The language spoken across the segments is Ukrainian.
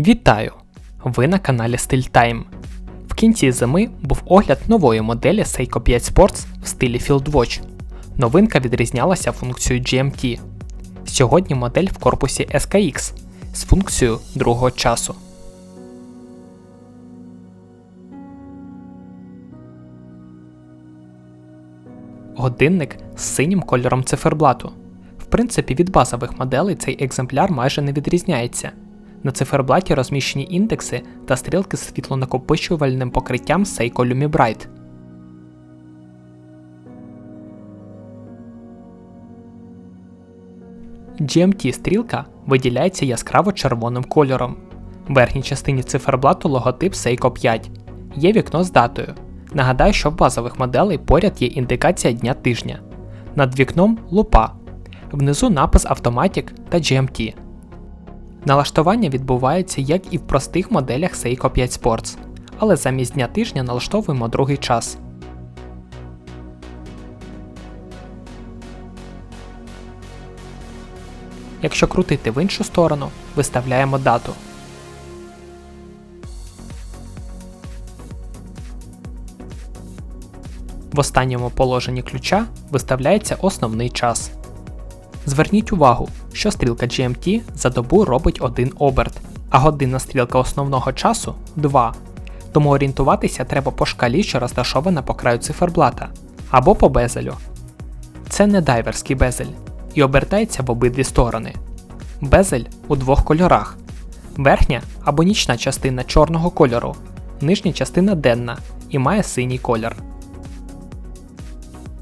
Вітаю! Ви на каналі Time. В кінці зими був огляд нової моделі Seiko 5 Sports в стилі Field Watch. Новинка відрізнялася функцією GMT. Сьогодні модель в корпусі SKX з функцією другого часу. Годинник з синім кольором циферблату. В принципі, від базових моделей цей екземпляр майже не відрізняється. На циферблаті розміщені індекси та стрілки з світлонакопичувальним покриттям Seiko LumiBrite. GMT-стрілка виділяється яскраво червоним кольором. В верхній частині циферблату логотип Seiko 5. Є вікно з датою. Нагадаю, що в базових моделей поряд є індикація дня тижня. Над вікном лупа. Внизу напис Automatic та GMT. Налаштування відбувається як і в простих моделях Seiko 5 Sports, але замість дня тижня налаштовуємо другий час. Якщо крутити в іншу сторону, виставляємо дату. В останньому положенні ключа виставляється основний час. Зверніть увагу, що стрілка GMT за добу робить один оберт, а годинна стрілка основного часу 2. Тому орієнтуватися треба по шкалі, що розташована по краю циферблата, або по безелю. Це не дайверський безель і обертається в обидві сторони. Безель у двох кольорах: верхня або нічна частина чорного кольору, нижня частина денна і має синій колір.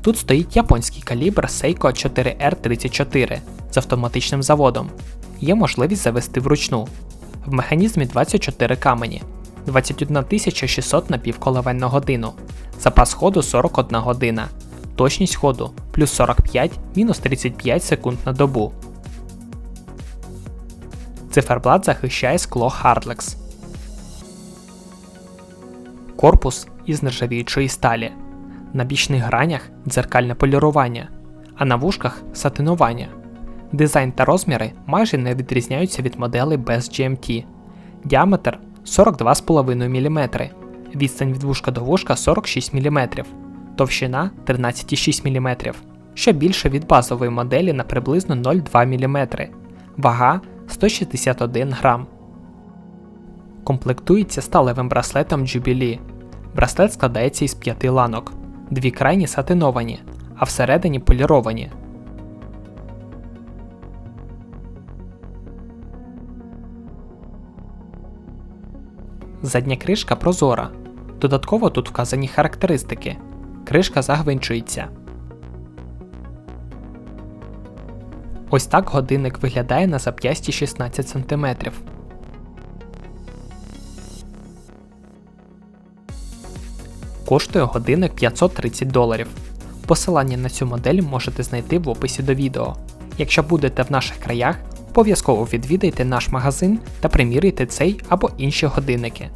Тут стоїть японський калібр Seiko 4R34 з автоматичним заводом. Є можливість завести вручну. В механізмі 24 камені, 21 600 напівколивень на годину, запас ходу 41 година, точність ходу плюс 45 мінус 35 секунд на добу. Циферблат захищає скло Hardlex. Корпус із нержавіючої сталі. На бічних гранях дзеркальне полірування, а на вушках сатинування. Дизайн та розміри майже не відрізняються від моделей без GMT. Діаметр 42,5 мм, відстань від вушка до вушка 46 мм, товщина 13,6 мм, що більше від базової моделі на приблизно 0,2 мм, вага 161 грам. Комплектується сталевим браслетом Jubilee. Браслет складається із п'яти ланок дві крайні сатиновані, а всередині поліровані. Задня кришка прозора. Додатково тут вказані характеристики. Кришка загвинчується. Ось так годинник виглядає на зап'ясті 16 см. Коштує годинник 530 доларів. Посилання на цю модель можете знайти в описі до відео. Якщо будете в наших краях, обов'язково відвідайте наш магазин та приміряйте цей або інші годинники.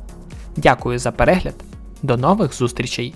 Дякую за перегляд, до нових зустрічей!